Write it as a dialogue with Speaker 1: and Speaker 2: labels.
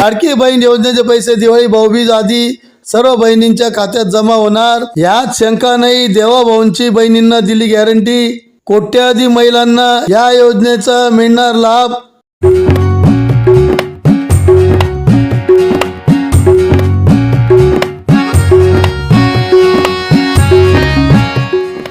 Speaker 1: लाडकी बहीण योजनेचे पैसे दिवाळी भाऊबीज आधी सर्व बहिणींच्या खात्यात जमा होणार. यात शंका नाही देवा भाऊंची बहिणींना दिली गॅरंटी कोट्याधी महिलांना या योजनेचा मिळणार लाभ.